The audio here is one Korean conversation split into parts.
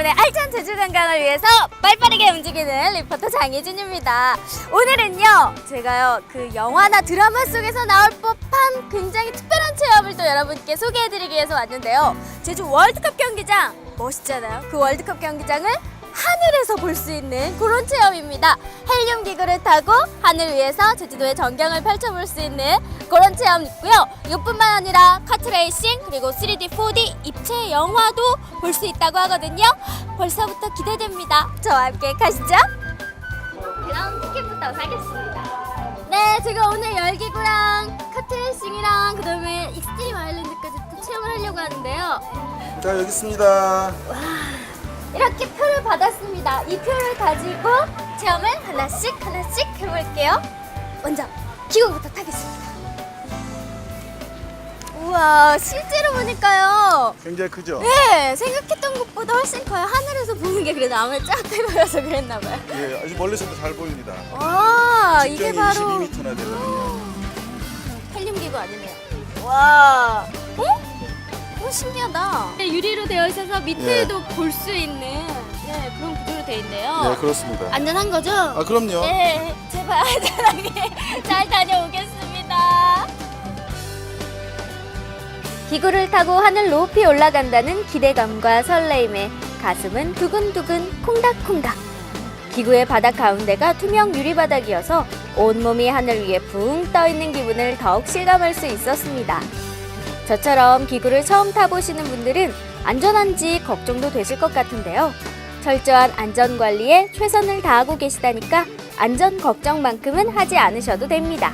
알찬 제주 관광을 위해서 빨리빠르게 움직이는 리포터 장혜진입니다. 오늘은요, 제가요, 그 영화나 드라마 속에서 나올 법한 굉장히 특별한 체험을 또 여러분께 소개해드리기 위해서 왔는데요. 제주 월드컵 경기장, 멋있잖아요. 그 월드컵 경기장을 하늘에서 볼 수 있는 그런 체험입니다. 헬륨 기구를 타고 하늘 위에서 제주도의 전경을 펼쳐볼 수 있는 그런 체험 있고요. 이뿐만 아니라 카트레이싱 그리고 3D, 4D 입체 영화도 볼 수 있다고 하거든요. 벌써부터 기대됩니다. 저와 함께 가시죠. 그럼 티켓부터 사겠습니다. 네, 제가 오늘 열기구랑 카트레이싱이랑 그다음에 익스트림 아일랜드까지 또 체험을 하려고 하는데요. 자 여기 있습니다. 이렇게 표를 받았습니다. 이 표를 가지고 체험을 하나씩 하나씩 해볼게요. 먼저 기구부터 타겠습니다. 우와, 실제로 보니까요. 굉장히 크죠? 네, 생각했던 것보다 훨씬 커요. 하늘에서 보는 게 그래도 아무래도 작게 보여서 그랬나 봐요. 예, 아주 멀리서도 잘 보입니다. 와, 이게 직경이 바로 22m나 되거든요. 헬륨 기구 아니네요. 와, 어? 오, 신기하다. 네, 유리로 되어 있어서 밑에도 볼 수 있는 네, 그런 구조 로 되어 있네요. 네, 그렇습니다. 안전한 거죠? 아, 그럼요. 네, 제발 안전하게 잘 다녀오겠습니다. 기구를 타고 하늘 높이 올라간다는 기대감과 설레임에 가슴은 두근두근 콩닥콩닥. 기구의 바닥 가운데가 투명 유리 바닥이어서 온몸이 하늘 위에 붕 떠 있는 기분을 더욱 실감할 수 있었습니다. 저처럼 기구를 처음 타보시는 분들은 안전한지 걱정도 되실 것 같은데요. 철저한 안전 관리에 최선을 다하고 계시다니까 안전 걱정만큼은 하지 않으셔도 됩니다.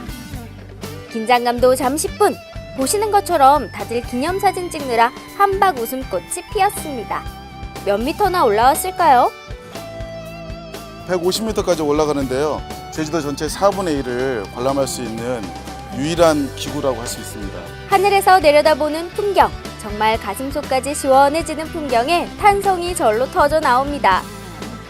긴장감도 잠시 뿐. 보시는 것처럼 다들 기념사진 찍느라 한박 웃음꽃이 피었습니다. 몇 미터나 올라왔을까요? 150m까지 올라가는데요. 제주도 전체 4분의 1을 관람할 수 있는 유일한 기구라고 할 수 있습니다. 하늘에서 내려다보는 풍경. 정말 가슴속까지 시원해지는 풍경에 탄성이 절로 터져 나옵니다.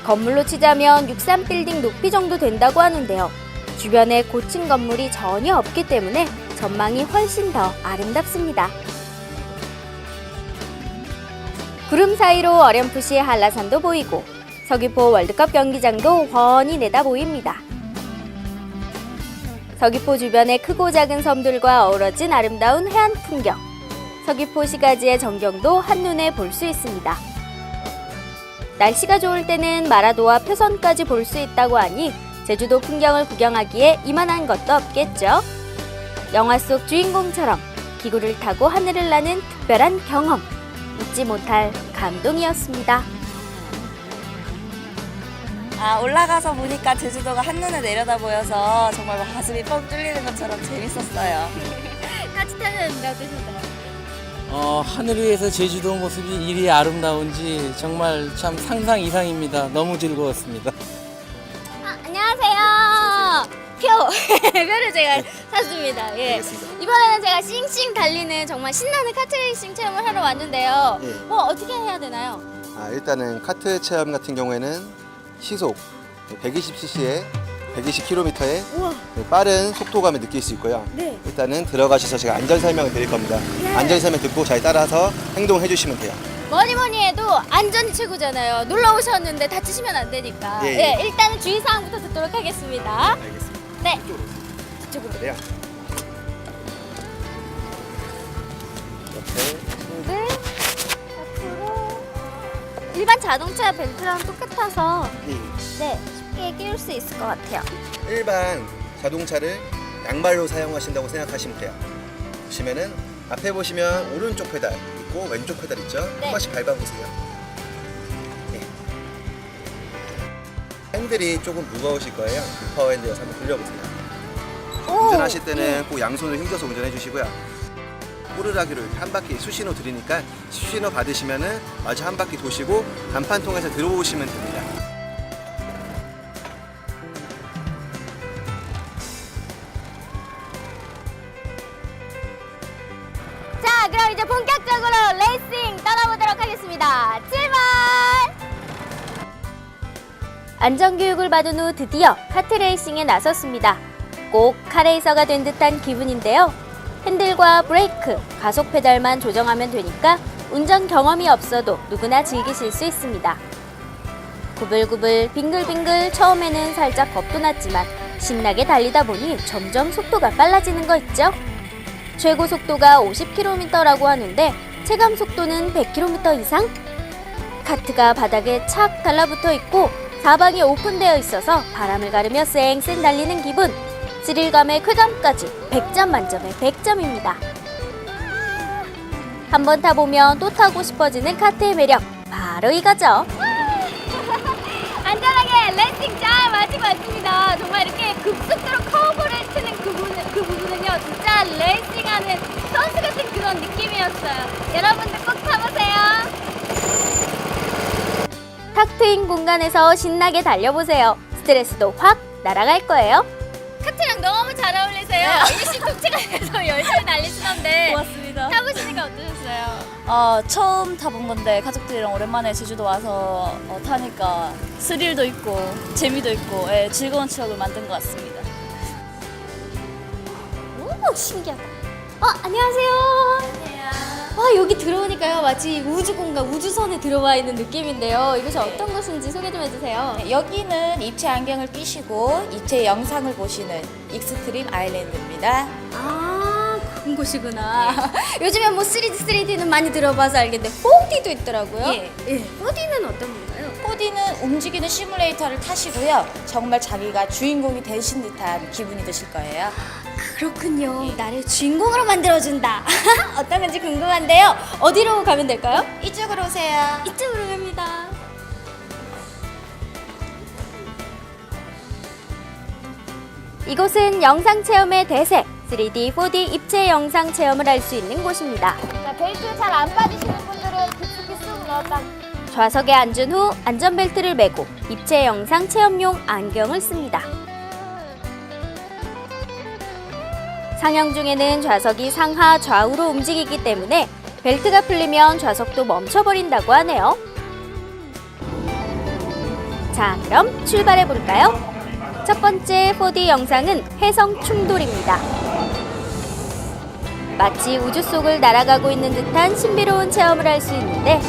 건물로 치자면 63빌딩 높이 정도 된다고 하는데요. 주변에 고층 건물이 전혀 없기 때문에 전망이 훨씬 더 아름답습니다. 구름 사이로 어렴풋이 한라산도 보이고 서귀포 월드컵 경기장도 훤히 내다 보입니다. 서귀포 주변의 크고 작은 섬들과 어우러진 아름다운 해안 풍경. 서귀포 시가지의 전경도 한눈에 볼 수 있습니다. 날씨가 좋을 때는 마라도와 표선까지 볼 수 있다고 하니 제주도 풍경을 구경하기에 이만한 것도 없겠죠. 영화 속 주인공처럼 기구를 타고 하늘을 나는 특별한 경험. 잊지 못할 감동이었습니다. 아 올라가서 보니까 제주도가 한눈에 내려다 보여서 정말 가슴이 뻥 뚫리는 것처럼 재밌었어요. 같이 타는 어떠셨나요? 어, 하늘 위에서 제주도 모습이 이리 아름다운지 정말 참 상상 이상입니다. 너무 즐거웠습니다. 아, 안녕하세요. 표. 표를 제가 샀습니다. 예. 알겠습니다. 이번에는 제가 싱싱 달리는 정말 신나는 카트레이싱 체험을 하러 왔는데요. 예. 뭐 어떻게 해야 되나요? 아, 일단은 카트 체험 같은 경우에는 시속 120cc에 120km의 우와. 빠른 속도감을 느낄 수 있고요. 네. 일단은 들어가셔서 제가 안전 설명을 드릴 겁니다. 안전 설명 듣고 잘 따라서 행동해 주시면 돼요. 뭐니 뭐니 해도 안전이 최고잖아요. 놀러 오셨는데 다치시면 안 되니까. 예, 예, 예. 일단은 주의 사항부터 듣도록 하겠습니다. 알겠습니다. 네. 이쪽으로 이쪽으로. 오세요. 옆에 네. 앞으로. 일반 자동차 벨트랑 똑같아서 이네 쉽게 끼울 수 있을 것 같아요. 일반 자동차를 양발로 사용하신다고 생각하시면 돼요. 보시면은 앞에 보시면 오른쪽 페달 있고 왼쪽 페달 있죠? 네. 한 번씩 밟아보세요. 네. 핸들이 조금 무거우실 거예요. 파워 핸들여서 한번 돌려보세요. 오. 운전하실 때는 꼭 양손을 힘줘서 운전해 주시고요. 이렇게 한 바퀴 수신호 드리니까 수신호 받으시면은 마주 한 바퀴 도시고 간판 통해서 들어오시면 됩니다. 하겠습니다. 출발! 안전교육을 받은 후 드디어 카트레이싱에 나섰습니다. 꼭 카레이서가 된 듯한 기분인데요. 핸들과 브레이크, 가속 페달만 조정하면 되니까 운전 경험이 없어도 누구나 즐기실 수 있습니다. 구불구불 빙글빙글 처음에는 살짝 겁도 났지만 신나게 달리다 보니 점점 속도가 빨라지는 거 있죠? 최고 속도가 50km라고 하는데 체감 속도는 100km 이상? 카트가 바닥에 착 달라붙어 있고 사방이 오픈되어 있어서 바람을 가르며 쌩쌩 달리는 기분 스릴감의 쾌감까지 100점 만점에 100점입니다. 한번 타보면 또 타고 싶어지는 카트의 매력 바로 이거죠. 안전하게 랜딩 잘 마치고 왔습니다. 정말 이렇게 급속도로 커브를 치는 그 부분, 그 부분은요, 진짜 레이싱하는 선수 같은 그런 느낌이었어요. 여러분들 꼭 타보세요. 탁 트인 공간에서 신나게 달려보세요. 스트레스도 확 날아갈 거예요. 카트랑 너무 잘 어울리세요. 일심동체가돼서 열심히 달리시던데 고맙습니다. 타보시니까 어떠셨어요? 어, 처음 타본 건데 가족들이랑 오랜만에 제주도 와서 어, 타니까 스릴도 있고 재미도 있고 예, 즐거운 추억을 만든 것 같습니다. 오 신기하다. 어 안녕하세요. 와 여기 들어오니까요 마치 우주 공간 우주선에 들어와 있는 느낌인데요. 이것이 어떤 곳인지 소개 좀 해주세요. 네, 여기는 입체 안경을 끼시고 입체 영상을 보시는 익스트림 아일랜드입니다. 아 그런 곳이구나. 요즘에 뭐 3D 3D는 많이 들어봐서 알겠는데 4D도 있더라고요. 예. 예. 4D는 어떤 건가요? 4D는 움직이는 시뮬레이터를 타시고요. 정말 자기가 주인공이 되신 듯한 기분이 드실 거예요. 그렇군요. 나를 주인공으로 만들어준다. 어떤 건지 궁금한데요. 어디로 가면 될까요? 이쪽으로 오세요. 이쪽으로 갑니다. 이곳은 영상 체험의 대세 3D, 4D 입체 영상 체험을 할 수 있는 곳입니다. 벨트 잘 안 빠지시는 분들은 깊숙이 쑥 넣었다. 좌석에 앉은 후 안전벨트를 매고 입체 영상 체험용 안경을 씁니다. 상영 중에는 좌석이 상하 좌우로 움직이기 때문에 벨트가 풀리면 좌석도 멈춰버린다고 하네요. 자, 그럼 출발해 볼까요? 첫 번째 4D 영상은 해성 충돌입니다. 마치 우주 속을 날아가고 있는 듯한 신비로운 체험을 할 수 있는데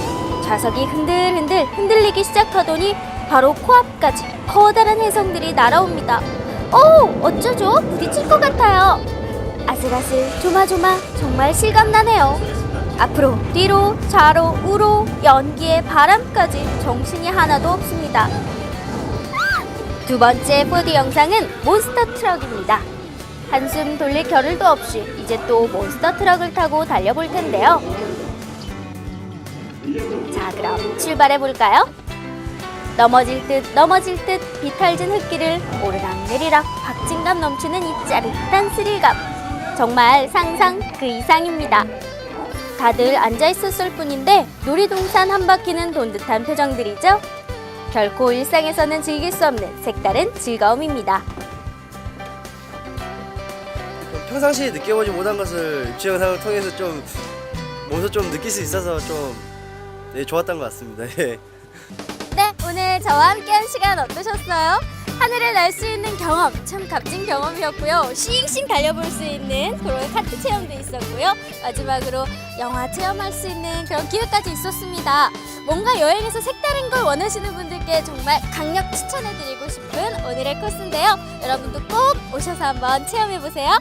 좌석이 흔들흔들 흔들리기 시작하더니 바로 코앞까지 커다란 해성들이 날아옵니다. 오, 어쩌죠? 부딪힐 것 같아요. 아슬아슬 조마조마 정말 실감나네요. 앞으로 뒤로 좌로 우로 연기에 바람까지 정신이 하나도 없습니다. 두 번째 4D 영상은 몬스터 트럭입니다. 한숨 돌릴 겨를도 없이 이제 또 몬스터 트럭을 타고 달려볼 텐데요. 자, 그럼 출발해 볼까요? 넘어질 듯 넘어질 듯 비탈진 흙길을 오르락 내리락 박진감 넘치는 이 짜릿한 스릴감. 정말 상상 그 이상입니다. 다들 앉아 있었을 뿐인데 놀이동산 한 바퀴는 돈 듯한 표정들이죠. 결코 일상에서는 즐길 수 없는 색다른 즐거움입니다. 평상시에 느껴보지 못한 것을 입체 영상을 통해서 좀 몸소 좀 느낄 수 있어서 좀 네, 좋았던 것 같습니다. 예. 네, 오늘 저와 함께한 시간 어떠셨어요? 하늘을 날 수 있는 경험, 참 값진 경험이었고요. 싱싱 달려볼 수 있는 그런 카트 체험도 있었고요. 마지막으로 영화 체험할 수 있는 그런 기회까지 있었습니다. 뭔가 여행에서 색다른 걸 원하시는 분들께 정말 강력 추천해드리고 싶은 오늘의 코스인데요. 여러분도 꼭 오셔서 한번 체험해보세요.